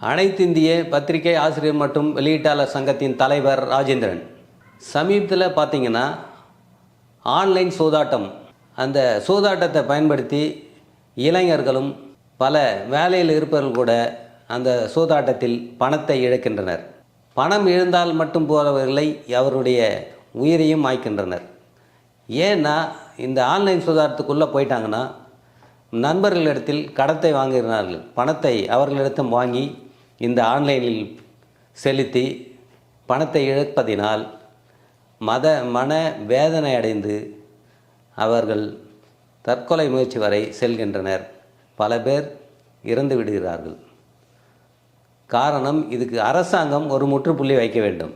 அனைத்திந்திய பத்திரிகை ஆசிரியர் மற்றும் வெளியீட்டாளர் சங்கத்தின் தலைவர் ராஜேந்திரன். சமீபத்தில் பார்த்தீங்கன்னா ஆன்லைன் சூதாட்டம். அந்த சூதாட்டத்தை பயன்படுத்தி இளைஞர்களும் பல வேலையில் இருப்பவர்கள் கூட அந்த சூதாட்டத்தில் பணத்தை இழக்கின்றனர். பணம் இழந்தால் மட்டும் போலவர்களை அவருடைய உயிரையும் மாய்க்கின்றனர். ஏன்னா இந்த ஆன்லைன் சூதாட்டத்துக்குள்ளே போயிட்டாங்கன்னா நண்பர்களிடத்தில் கடத்தை வாங்குகிறார்கள். பணத்தை அவர்களிடத்தும் வாங்கி இந்த ஆன்லைனில் செலுத்தி பணத்தை இழப்பதினால் மத மன வேதனை அடைந்து அவர்கள் தற்கொலை முயற்சி வரை செல்கின்றனர். பல பேர் இறந்து விடுகிறார்கள். காரணம் இதுக்கு அரசாங்கம் ஒரு முற்றுப்புள்ளி வைக்க வேண்டும்.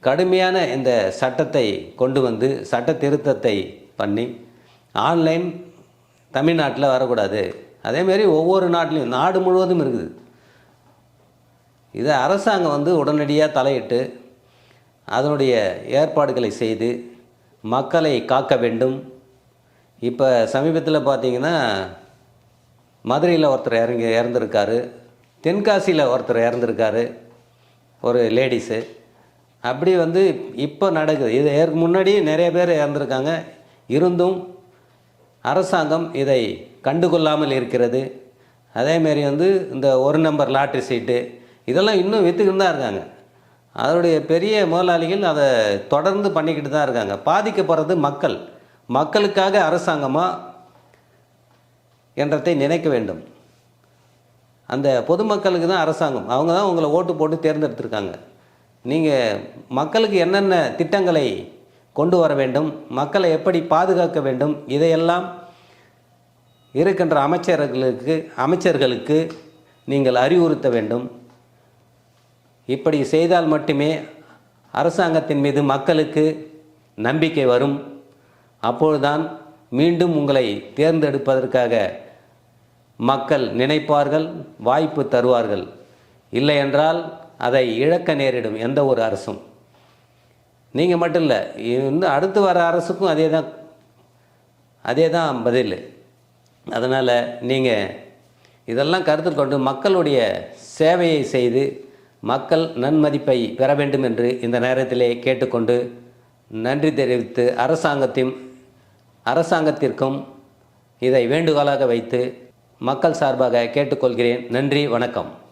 கடுமையான இந்த சட்டத்தை கொண்டு வந்து சட்ட திருத்தத்தை பண்ணி ஆன்லைன் தமிழ்நாட்டில் வரக்கூடாது. அதேமாரி ஒவ்வொரு நாட்டிலையும் நாடு முழுவதும் இருக்குது. இதை அரசாங்கம் வந்து உடனடியாக தலையிட்டு அதனுடைய ஏற்பாடுகளை செய்து மக்களை காக்க வேண்டும். இப்போ சமீபத்தில் பார்த்தீங்கன்னா மதுரையில் ஒருத்தர் இறங்கி இறந்துருக்காரு. தென்காசியில் ஒருத்தர் இறந்துருக்காரு. ஒரு லேடிஸு. அப்படி வந்து இப்போ நடக்குது. இது ஏற்கு முன்னாடி நிறைய பேர் இறந்துருக்காங்க. இருந்தும் அரசாங்கம் இதை கண்டுகொள்ளாமல் இருக்கிறது. அதேமாரி வந்து இந்த ஒரு நம்பர் லாட்ரி சீட்டு இதெல்லாம் இன்னும் விற்றுக்கிட்டு தான் இருக்காங்க. அதனுடைய பெரிய முதலாளிகள் அதை தொடர்ந்து பண்ணிக்கிட்டு தான் இருக்காங்க. பாதிக்கப்படுறது மக்கள். மக்களுக்காக அரசாங்கமாக என்றதை நினைக்க வேண்டும். அந்த பொதுமக்களுக்கு தான் அரசாங்கம். அவங்க தான் உங்களை ஓட்டு போட்டு தேர்ந்தெடுத்திருக்காங்க. நீங்கள் மக்களுக்கு என்னென்ன திட்டங்களை கொண்டு வர வேண்டும் மக்களை எப்படி பாதுகாக்க வேண்டும் இதையெல்லாம் இருக்கின்ற அமைச்சர்களுக்கு அமைச்சர்களுக்கு நீங்கள் அறிவுறுத்த வேண்டும். இப்படி செய்தால் மட்டுமே அரசாங்கத்தின் மீது மக்களுக்கு நம்பிக்கை வரும். அப்பொழுதுதான் மீண்டும் உங்களை தேர்ந்தெடுப்பதற்காக மக்கள் நினைப்பார்கள் வாய்ப்பு தருவார்கள். இல்லை என்றால் அதை இழக்க நேரிடும் எந்த ஒரு அரசும். நீங்கள் மட்டும் இல்லை இன்னும் அடுத்து வர அரசுக்கும் அதே தான் அதே தான் பதில். அதனால் நீங்கள் இதெல்லாம் கருத்தில் கொண்டு மக்களுடைய சேவையை செய்து மக்கள் நன்மதிப்பை பெற வேண்டும் என்று இந்த நேரத்திலே கேட்டுக்கொண்டு நன்றி தெரிவித்து அரசாங்கத்தையும் அரசாங்கத்திற்கும் இதை வேண்டுகோளாக வைத்து மக்கள் சார்பாக கேட்டுக்கொள்கிறேன். நன்றி வணக்கம்.